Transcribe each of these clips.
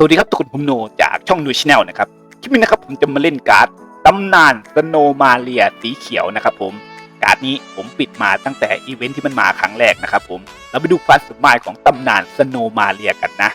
สวัสดีครับทุกคนผมโนจากช่องนูชแนลนะครับ คลิปนี้นะครับผมจะมาเล่นการ์ดตำนานสโนมาเลียสีเขียวนะครับผม การ์ดนี้ผมปิดมาตั้งแต่อีเวนท์ที่มันมาครั้งแรกนะครับผม เราไปดูความสามารถของตำนานสโนมาเลียกันนะ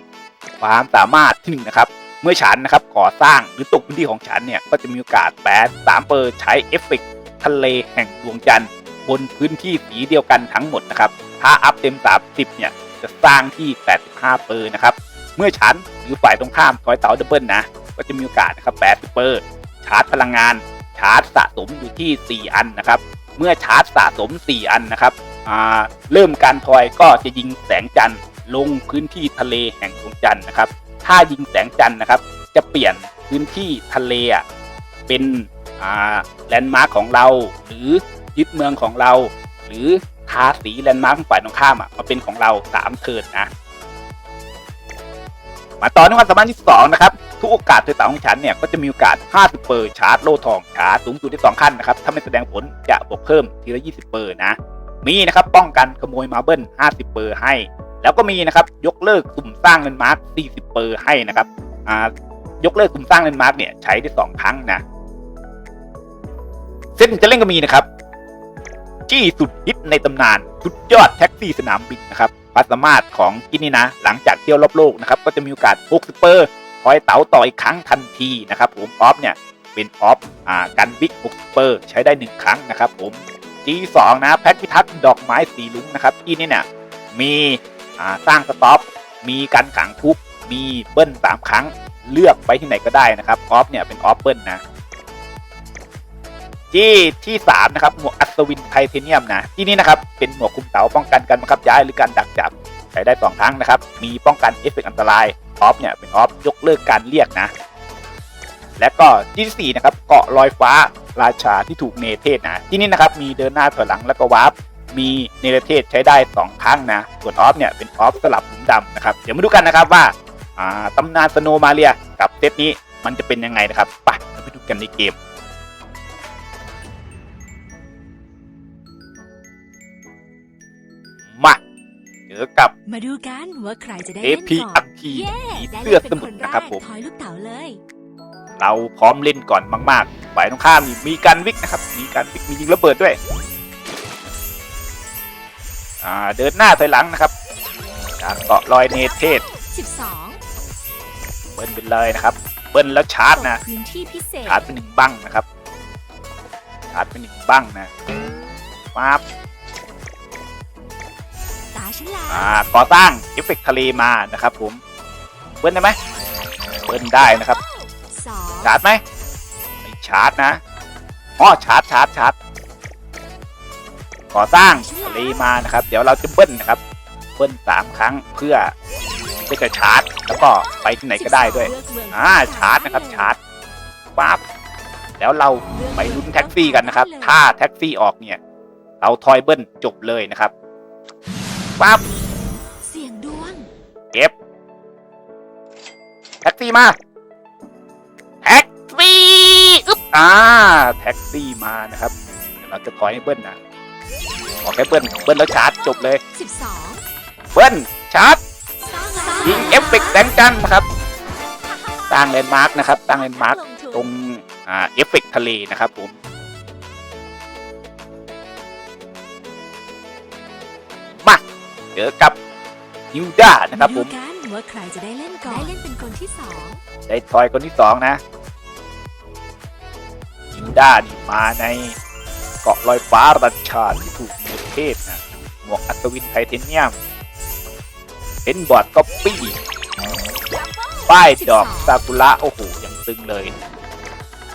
ความสามารถที่หนึ่งนะครับ เมื่อฉันนะครับก่อสร้างหรือตกพื้นที่ของฉันเนี่ย ก็จะมีโอกาสแปดสามเปอร์ใช้เอฟเฟกต์ทะเลแห่งดวงจันทร์บนพื้นที่สีเดียวกันทั้งหมดนะครับ ถ้าอัพเต็ม 30เนี่ยจะสร้างที่ 85เปอร์นะครับ เมื่อฉันหรือฝ่ายตรงข้ามทอยเต๋าดับเบิลนะ ก็จะมีโอกาสนะครับ80เปอร์ชาร์จพลังงาน ชาร์จสะสมอยู่ที่ 4 อันนะครับ เมื่อชาร์จสะสม 4 อันนะครับเริ่มการทอยก็จะยิงแสงจันทร์ลงพื้นที่ทะเลแห่งดวงจันทร์นะครับ ถ้ายิงแสงจันทร์นะครับ จะเปลี่ยนพื้นที่ทะเลเป็นแลนด์มาร์คของเรา หรือยึดเมืองของเรา หรือทาสีแลนด์มาร์คของฝ่ายตรงข้ามมาเป็นของเราสามเทิร์นนะ มาต่อในความสามารถที่สองนะครับ ทุกโอกาสโดยต่างของฉันเนี่ยก็จะมีโอกาส 50 เปอร์ชาร์จโลทองชาร์จสูงสุดได้สองขั้นนะครับ ถ้าไม่แสดงผลจะบวกเพิ่มทีละ 20 เปอร์นะ มีนะครับป้องกันขโมยมาเบิล50 เปอร์ให้ แล้วก็มีนะครับยกเลิกสุ่มสร้างแลนมาร์ค40 เปอร์ให้นะครับอ่ายกเลิกสุ่มสร้างแลนมาร์คเนี่ยใช้ได้สองครั้งนะเส้นจะเล่นก็มีนะครับจี้สุดฮิตในตำนานสุดยอดแท็กซี่สนามบินนะครับ ความสามารถของกินนี่นะ หลังจากเที่ยวรอบโลกนะครับก็จะมีโอกาส60เปอร์คอยเต๋าต่ออีกครั้งทันทีนะครับผมออฟเนี่ยเป็นออฟอ่ากันบิ๊ก60เปอร์ใช้ได้ 1 ครั้งนะครับผม G2 นะแพ็กพิทักษ์ดอกไม้สีลุ้งนะครับที่นี่เนี่ยมีอ่าสร้างสต็อปมีการขังทุกมีเบิ้ลสามครั้งเลือกไปที่ไหนก็ได้นะครับออฟเนี่ยเป็นออฟเบิ้ลนะ ที่ที่สามนะครับหมวกอัศวินไทเทเนียมนะที่นี่นะครับเป็นหมวกคุมเต๋าป้องกันการบังคับย้ายหรือการดักจับใช้ได้สองครั้งนะครับมีป้องกันเอฟเฟกอันตรายออฟเนี่ยเป็นออฟยกเลิกการเรียกนะ และก็ที่สี่นะครับเกาะลอยฟ้าราชาที่ถูกเนเธศนะที่นี่นะครับมีเดินหน้าถอยหลังแล้วก็วาร์ปมีเนเธศใช้ได้สองครั้งนะส่วนออฟเนี่ยเป็นออฟสลับหลุมดำนะครับเดี๋ยวมาดูกันนะครับว่าตำนานสโนมาเรียกับเซตนี้มันจะเป็นยังไงนะครับไปเราไปดูกันในเกม เจอกับมาดูกันว่าใครจะได้เอเล่นพีก่ออันคคีเย้ผีได้เสื้อเล่นสเป็นมุคนนนะแรครับกผมทอยลูกเต๋าเลยเราพร้อมเล่นก่อนมากๆฝ่ายตรงข้ามนี่มีการวิกนะครับ มีการวิกมียิงระเบิดด้วย อ่าเดินหน้าถอยหลังนะครับ การเกาะรอยเนเธศ12เบิ้ลไปเลยนะครับ เบิ้ลแล้วชาร์จนะตกพื้นที่พิเศษชาร์จเป็นหนึ่งบังนะครับ ชาร์จเป็นหนึ่งบังนะปั๊บตา ฉลาอ่าดก่อสร้างเอฟเฟกต์ทะเลมานะครับผมเบิ้ลได้ไหมเบิ้ลได้นะครับ สองชาร์จไหมไม่ชาร์จนะอ๋อชาร์จชาร์จชาร์จก่อสร้างทะเลมานะครับ เดี๋ยวเราจะเบิ้ลนะครับเบิ้ลสามครั้งเพื่อที่จะชาร์จ แล้วก็ไปที่ไหนก็ได้ด้วยเลือกเมืองอ่าชาร์จนะครับชาร์จปั๊บแล้วเราไปลุ้นแท็กซี่กันนะครับ ถ้าแท็กซี่ออกเนี่ย เราทอยเบิ้ลจบเลยนะครับ ปั๊บเสียงดวง เก็บ แท็กซี่มา แท็กซี่อึ๊บอ่า แท็กซี่มานะครับ เดี๋ยวเราจะถอยให้เบิ้ลนะขอแค่เบิ้ลเบิ้ลแล้วชาร์จจบเลย 12เบิ้ลชาร์จสร้างแล้วยิงเอฟเฟกต์แสงจันทร์นะครับสร้างแลนด์มาร์กนะครับสร้างแลนด์มาร์กลงทุน ตรงอ่าเอฟเฟกต์ทะเลนะครับผม เจอกับฮิวด้านะครับผมดูกันว่าใครจะได้เล่นก่อนได้เล่นเป็นคนที่สองได้ทอยคนที่สองนะฮิวด้านี่มาในเกาะลอยฟ้ารัชชาที่ถูกเนเทศนะหมวกอัศวินไทเทเนียมเป็นบอร์ดก๊อปปี้ป้ายดอกซากุระโอ้โหยังตึงเลย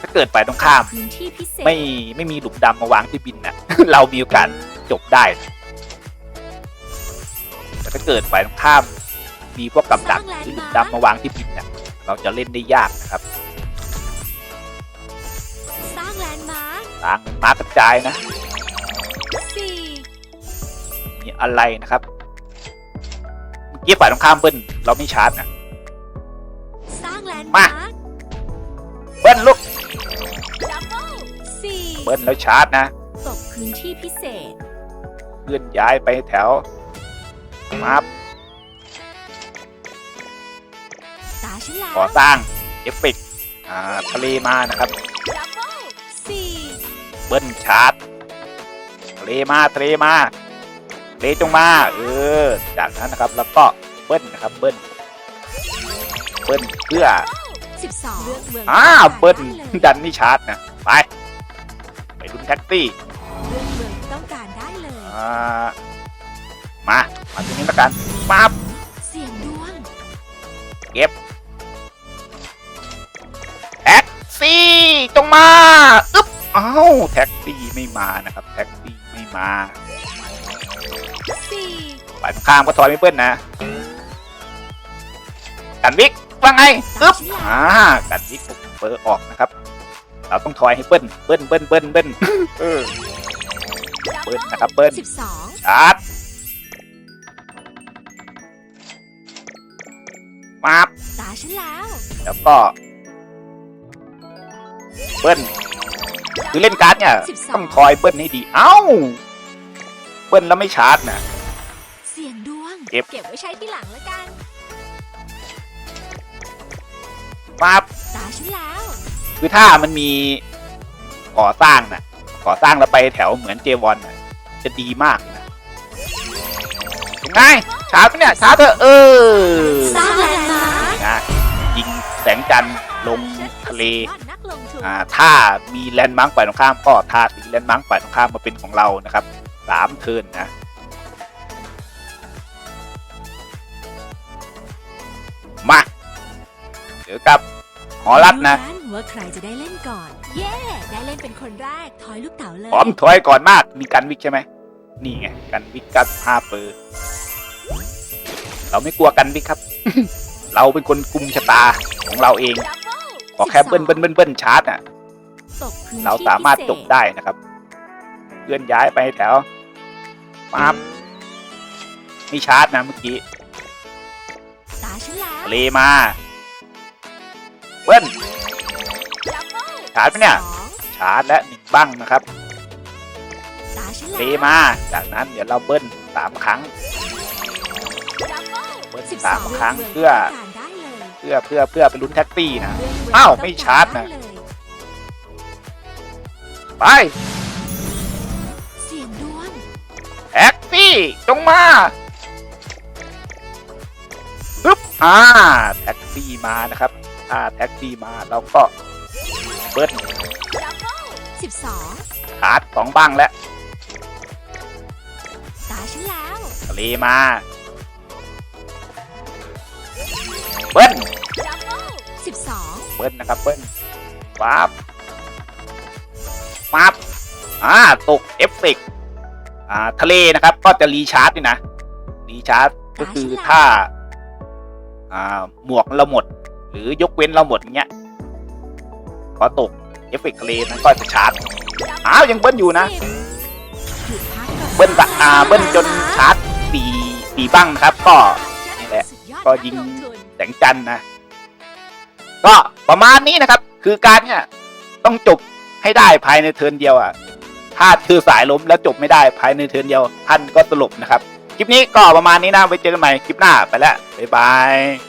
ถ้าเกิดไปตรงข้ามพื้นที่พิเศษไม่ไม่มีหลุมดำมาวางที่บินน่ะเรามีโอกาสจบได้ แต่ถ้าเกิดฝ่ายตรงข้ามมีพวกกับดักหรือหลุมดำมาวางที่บินน่ะเราจะเล่นได้ยากนะครับสร้างแลนด์มาร์คทางมาร์กกระจายนะสี่มีอะไรนะครับเมื่อกี้ฝ่ายตรงข้ามเบิ้ลเราไม่ชาร์จนะสร้างแลนด์มามาร์คเบิ้ลลุกดับเบิลสี่เบิ้ลแล้วชาร์จนะตกพื้นที่พิเศษ เคลื่อนย้ายไปแถว มาร์ตาฉฉันแล้วก่อสร้างเอฟเฟกต์อ่าทะเลมานะครับดับเบิลสี่เบิ้ลชาร์จทะเลมาทะเลมาทะเลจงมาเออจากนั้นนะครับแล้วก็เบิ้ลนะครับเบิ้ลเบิ้ลเพื่อสิบสองเลือกเมืองอ่าที่เบิ้ลต้องการได้เลยดันนี่ชาร์จนะไปไปดุนแท็กซี่เลือกเมืองที่ต้องการได้เลยอ่า มา มาตรงนี้ละกันปั๊บเสียงดวงเก็บแท็กซี่จงมาอึ๊บเอ้าแท็กซี่ไม่มานะครับ แท็กซี่ไม่มาสี่ฝ่ายตรงข้ามก็ทอยไม่เบิ้ลนะกันวิกว่าไงอึ๊บอ่ากันวิกผมเปิดออกนะครับ เราต้องทอยให้เบิ้ลเบิ้ลเบิ้ลเบิ้ลเบิ้ลเออเบิ้ลนะครับเบิ้ลสิบสองชาร์จ ฉันแล้ว แล้วก็เบิ้ลคือเล่นการ์ดเนี่ยสิบสองต้องทอยเบิ้ลให้ดี เอ้า เบิ้ลแล้วไม่ชาร์จนะ เสียงดวง เก็บ เก็บไว้ใช้ที่หลังแล้วกัน มาบตาฉันแล้ว คือถ้ามันมีก่อสร้างนะก่อสร้างแล้วไปแถวเหมือนเจวอนน่ะจะดีมากเลยนะเป็นไงชาร์จไหมเนี่ยชาร์จเถอะเออ สร้างแลน งแสงจันทร์ลงทะเลสุดยอดนักลงทุนอ่าถ้ามีแลนด์มาร์กฝ่ายตรงข้ามก็ถ้ามีแลนด์มาร์กฝ่ายตรงข้ามมาเป็นของเรานะครับสามเทิร์นนะมาเดี๋ยวกับหอรัดนะรู้ว่าใครจะได้เล่นก่อน เย้ได้เล่นเป็นคนแรกทอยลูกเต๋าเลยพร้อมถอยก่อนมากมีกันวิกใช่ไหมนี่ไงกันวิกกัดห้าเปอร์เราไม่กลัวกันวิกครับ เราเป็นคนกุมชะตาของเราเองดับเบิลขอแค่เบิ้ลเบิ้ลเบิ้ลเบิ้ลชาร์จอะตกพื้นที่เราสามารถพิเศษจบได้นะครับเคลื่อนย้ายไปแถวปั๊บมีชาร์จนะเมื่อกี้ตาฉันแล้วทะเลมาเบิ้ลดับเบิลชาร์จไหมเนี่ยสองชาร์จและหนึ่งบ้างนะครับตาฉันทะแล้วเลมาจากนั้นเดี๋ยวเราเบิ้ลสามครั้งดับ เบิลเบิ้ลสิบสามองครั้งลืกเพื่อมืที่ต้องการได้เลยเพื่อเพื่อเพื่อไปลุ้นแท็กซี่นะเลืกเมืงอ้าวที่ไม่ต้องกชาร์จนะได้เลยไปเสียงดวงแท็กซี่จงมาปึ๊บอ่าแท็กซี่มานะครับถ้าแท็กซี่มาเราก็เบิ้ลดับเบิลสิบสองชาร์จสองบ้างแล้วตาฉันแล้วทะเลมา เบิ้ลดับเบิลสิบสองเบิ้ลนะครับเบิ้ลปั๊บปั๊บอ่าตกเอฟเฟกต์อ่าทะเลนะครับ ก็จะรีชาร์จนี่นะรีชาร์จก็คือถ้าอ่าหมวกเราหมด หรือยกเว้นเราหมดอย่างเงี้ยพอตกเอฟเฟกต์ทะเลนั้นก็จะชาร์จอ้าวยังเบิ้ลอยู่นะหยุดพักก่อนเบิ้ลบะอ่าเบิ้ลจนชาร์จสี่สี่บ้างนะครับ ก็นี่แหละสุดยอดก็ยิงนัลทุน แสงจันทร์นะ ก็ประมาณนี้นะครับ คือการเนี่ยต้องจบให้ได้ภายในเทิร์นเดียวอะถ้าคือสายล้มแล้วจบไม่ได้ภายในเทิร์นเดียวท่านก็สลบนะครับ คลิปนี้ก็ประมาณนี้นะไว้เจอกันใหม่คลิปหน้าไปแล้วบ๊ายบาย